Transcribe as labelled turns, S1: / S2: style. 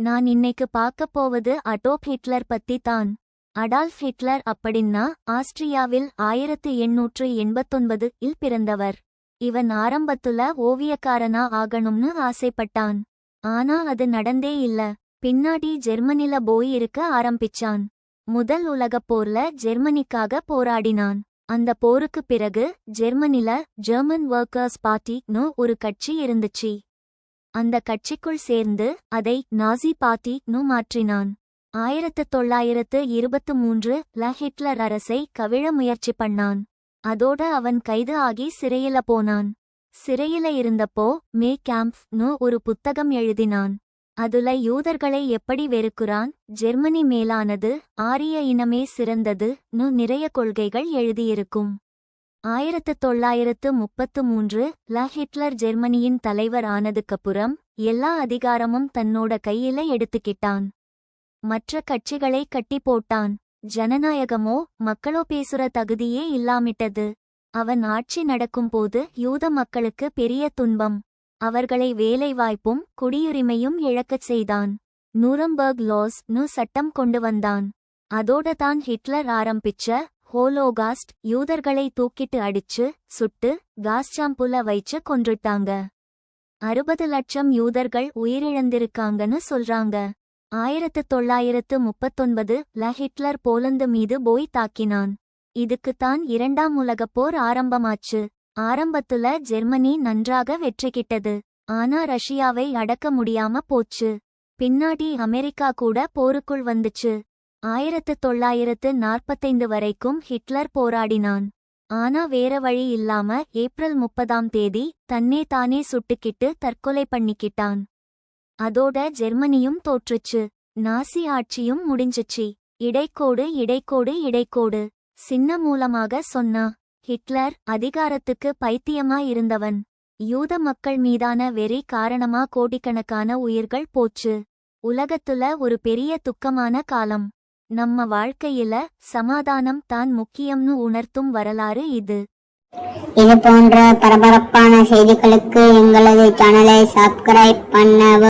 S1: நான் இன்னைக்கு பார்க்கப் போவது அடோப் ஹிட்லர் பத்தி தான். அடால்ஃப் ஹிட்லர் அப்படின்னா ஆஸ்ட்ரியாவில் ஆயிரத்து எண்ணூற்று எண்பத்தொன்பது இல் பிறந்தவர். இவன் ஆரம்பத்துல ஓவியக்காரனா ஆகணும்னு ஆசைப்பட்டான். ஆனா அது நடந்தே இல்ல. பின்னாடி ஜெர்மனில போய் இருக்க ஆரம்பிச்சான். முதல் உலகப் போர்ல ஜெர்மனிக்காக போராடினான். அந்த போருக்கு பிறகு ஜெர்மனில ஜெர்மன் ஒர்க்கர்ஸ் பார்ட்டின்னு ஒரு கட்சி இருந்துச்சு. அந்த கட்சிக்குள் சேர்ந்து அதை நாசி பாட்டி நு மாற்றினான். ஆயிரத்து தொள்ளாயிரத்து இருபத்து மூன்று ல ஹிட்லர் அரசை கவிழ முயற்சி பண்ணான். அதோட அவன் கைது ஆகி சிறையில போனான். சிறையில இருந்தப்போ மே கேம்ப்னு ஒரு புத்தகம் எழுதினான். அதுல யூதர்களை எப்படி வெறுக்குறான் ஜெர்மனி மேலானது ஆரிய இனமே சிறந்தது நு நிறைய கொள்கைகள் எழுதியிருக்கும். ஆயிரத்து தொள்ளாயிரத்து முப்பத்து மூன்று ல ஹிட்லர் ஜெர்மனியின் தலைவர் ஆனதுக்கப்புறம் எல்லா அதிகாரமும் தன்னோட கையில எடுத்துக்கிட்டான். மற்ற கட்சிகளை கட்டி போட்டான். ஜனநாயகமோ மக்களோ பேசுற தகுதியே இல்லாமிட்டது. அவன் ஆட்சி நடக்கும்போது யூத மக்களுக்கு பெரிய துன்பம். அவர்களை வேலைவாய்ப்பும் குடியுரிமையும் இழக்கச் செய்தான். நூரம்பர்க் லாஸ் நு சட்டம் கொண்டு வந்தான். அதோட தான் ஹிட்லர் ஆரம்பிச்ச ஹோலோகாஸ்ட் யூதர்களை தூக்கிட்டு அடிச்சு சுட்டு காஸ்டாம்புல வைச்சு கொன்றுட்டாங்க. அறுபது லட்சம் யூதர்கள் உயிரிழந்திருக்காங்கன்னு சொல்றாங்க. ஆயிரத்து தொள்ளாயிரத்து முப்பத்தொன்பது ல ஹிட்லர் போலந்து மீது போய் தாக்கினான். இதுக்குத்தான் இரண்டாம் உலகப் போர் ஆரம்பமாச்சு. ஆரம்பத்துல ஜெர்மனி நன்றாக வெற்றி கிட்டது. ஆனா ரஷ்யாவை அடக்க முடியாம போச்சு. பின்னாடி அமெரிக்கா கூட போருக்குள் வந்துச்சு. ஆயிரத்து தொள்ளாயிரத்து நாற்பத்தைந்து வரைக்கும் ஹிட்லர் போராடினான். ஆனா வேற வழி இல்லாம ஏப்ரல் முப்பதாம் தேதி தன்னே தானே சுட்டுக்கிட்டு தற்கொலை பண்ணிக்கிட்டான். அதோட ஜெர்மனியும் தோற்றுச்சு. நாசி ஆட்சியும் முடிஞ்சுச்சு. இடைக்கோடு இடைக்கோடு இடைக்கோடு. சின்ன மூலமாக சொன்னா ஹிட்லர் அதிகாரத்துக்கு பைத்தியமா இருந்தவன். யூத மக்கள் மீதான வெறி காரணமா கோடிக்கணக்கான உயிர்கள் போச்சு. உலகத்துல ஒரு பெரிய துக்கமான காலம். நம்ம வாழ்க்கையில சமாதானம் தான் முக்கியம்னு உணர்த்தும் வரலாறு இது.
S2: இது போன்ற பரபரப்பான செய்திகளுக்கு எங்களது சேனலை சப்ஸ்கிரைப் பண்ணவும்